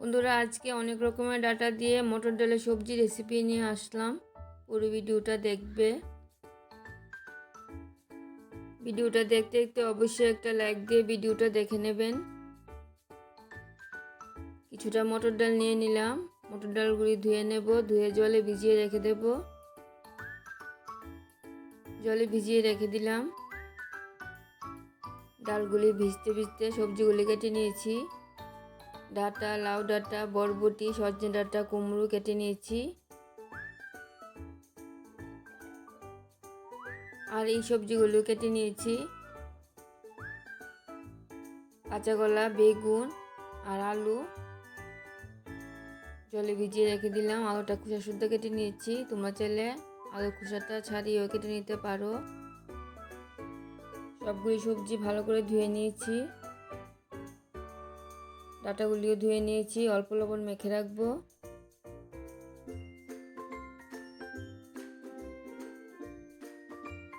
বন্ধুরা, আজকে অনেক রকমের ডাটা দিয়ে মটর ডালের সবজি রেসিপি নিয়ে আসলাম। পুরো ভিডিওটা দেখবে। ভিডিওটা দেখতে দেখতে অবশ্যই একটা লাইক দিয়ে ভিডিওটা দেখে নেবেন। কিছুটা মটর ডাল নিয়ে নিলাম। মটর ডালগুলি ধুয়ে নেব, ধুয়ে জলে ভিজিয়ে রেখে দেব। জলে ভিজিয়ে রেখে দিলাম। ডালগুলি ভিজতে ভিজতে সবজিগুলি কেটে নিয়েছি। ডাটা, লাউ ডাটা, বরবটি, সজনে ডাটা, কুমড়ো কেটে নিয়েছি। আর এই সবজিগুলো কেটে নিয়েছি। কাঁচা কলা, বেগুন আর আলু। জলে ভিজিয়ে রেখে দিলাম। আলুটা খোসা শুদ্ধ কেটে নিয়েছি। তোমরা চাইলে আলু খোসাটা ছাড়িয়েও কেটে নিতে পারো। সবগুলি সবজি ভালো করে ধুয়ে নিয়েছি। ডাটাগুলিও ধুয়ে নিয়েছি, অল্প লবণ মেখে রাখব।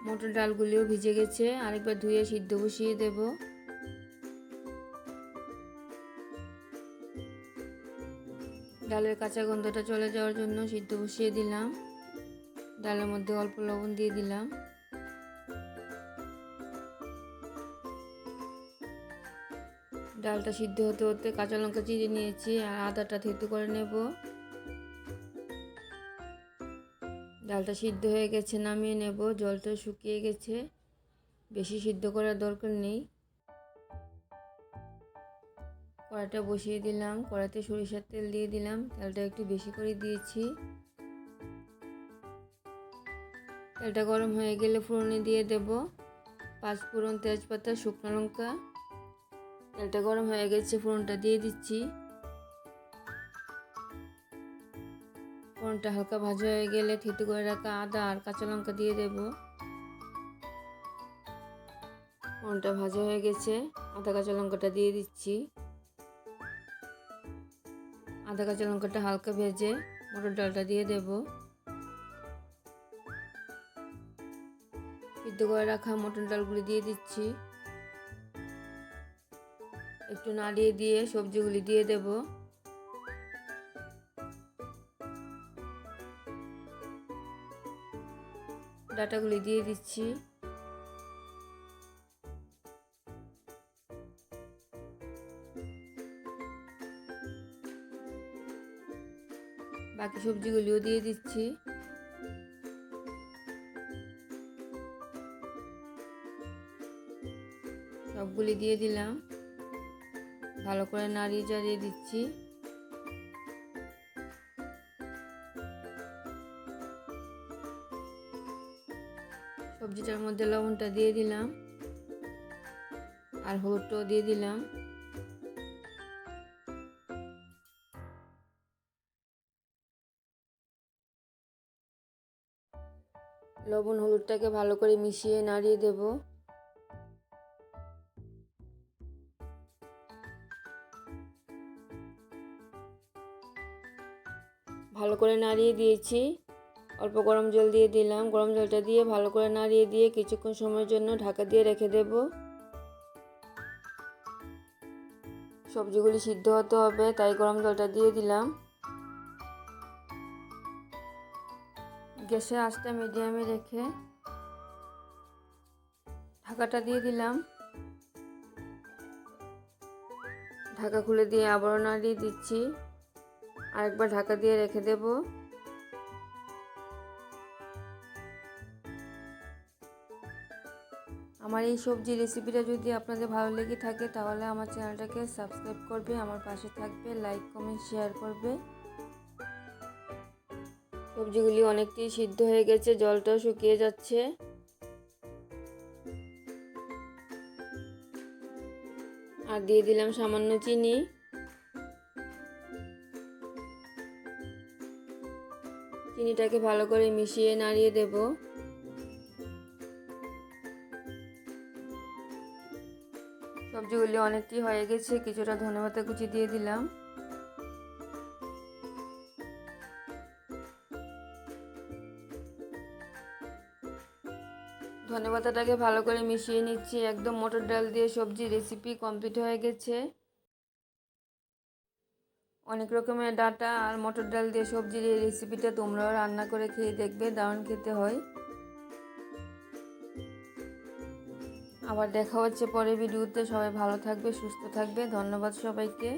মটর ডালগুলিও ভিজে গেছে, আরেকবার ধুয়ে সিদ্ধ বসিয়ে দেব। ডালের কাঁচা গন্ধটা চলে যাওয়ার জন্য সিদ্ধ বসিয়ে দিলাম। ডালের মধ্যে অল্প লবণ দিয়ে দিলাম। ডালটা সিদ্ধ হতে হতে কাঁচা লঙ্কা চিড়ে নিয়েছি আর আদাটা থেতু করে নেব। ডালটা সিদ্ধ হয়ে গেছে, নামিয়ে নেব। জলটা শুকিয়ে গেছে। বেশি সিদ্ধ করার দরকার নেই। কড়াইটা বসিয়ে দিলাম। কড়াইতে সরিষার তেল দিয়ে দিলাম। তেলটা একটু বেশি করে দিয়েছি। তেলটা গরম হয়ে গেলে ফোড়নে দিয়ে দেব। পাঁচ ফোড়ন তেজপাতা, শুকনো লঙ্কা। তেলটা গরম হয়ে গেছে, ফোড়নটা দিয়ে দিচ্ছি। ফোড়নটা হালকা ভাজা হয়ে গেলে থেতু করে রাখা আদা আর কাঁচা লঙ্কা দিয়ে দেব। ফোড়নটা ভাজা হয়ে গেছে, আদা কাঁচা লঙ্কাটা দিয়ে দিচ্ছি। আদা কাঁচা লঙ্কাটা হালকা ভেজে মটর ডালটা দিয়ে দেব। সিদ্ধ করে রাখা মটর ডালগুলি দিয়ে দিচ্ছি। একটু নাড়িয়ে দিয়ে সবজিগুলি দিয়ে দেব। ডাটাগুলি দিয়ে দিচ্ছি। বাকি সবজিগুলিও দিয়ে দিচ্ছি। সবগুলি দিয়ে দিলাম। ভালো করে নাড়িয়ে চাড়িয়ে দিচ্ছি। সবজিটার মধ্যে লবণটা দিয়ে দিলাম আর হলুদটাও দিয়ে দিলাম। লবণ হলুদটাকে ভালো করে মিশিয়ে নাড়িয়ে দেবো। ভালো করে নাড়িয়ে দিয়েছি। অল্প গরম জল দিয়ে দিলাম। গরম জলটা দিয়ে ভালো করে নাড়িয়ে দিয়ে কিছুক্ষণ সময়ের জন্য ঢাকা দিয়ে রেখে দেব। সবজিগুলি সিদ্ধ হতে হবে, তাই গরম জলটা দিয়ে দিলাম। গ্যাসে আঁচটা মিডিয়ামে রেখে ঢাকাটা দিয়ে দিলাম। ঢাকা খুলে দিয়ে আবারও নাড়িয়ে দিচ্ছি। আরেকবার ঢাকা দিয়ে রেখে দেব। আমার এই সবজি রেসিপিটা যদি আপনাদের ভালো লেগে থাকে, তাহলে আমার চ্যানেলটাকে সাবস্ক্রাইব করবে, আমার পাশে থাকবে লাইক কমেন্ট শেয়ার করবে। সবজিগুলি অনেকটাই সিদ্ধ হয়ে গেছে, জলটাও শুকিয়ে যাচ্ছে। আর দিয়ে দিলাম সামান্য চিনি। চিনিটাকে ভালো করে মিশিয়ে নাড়িয়ে দেব। সবজিগুলি অনেকটি হয়ে গেছে, কিছুটা ধনে ধনেপাতা কুচি দিয়ে দিলাম। ধনেপাতাটাকে ভালো করে মিশিয়ে নিচ্ছি। একদম মটর ডাল দিয়ে সবজি রেসিপি কমপ্লিট হয়ে গেছে। অনেক রকমের ডাটা আর মটর ডাল দিয়ে সবজির এই রেসিপিটা তোমরাও রান্না করে খেয়ে দেখবে, দারুণ খেতে হয়। আবার দেখা হচ্ছে পরে ভিডিওতে সবাই ভালো থাকবে, সুস্থ থাকবে। ধন্যবাদ সবাইকে।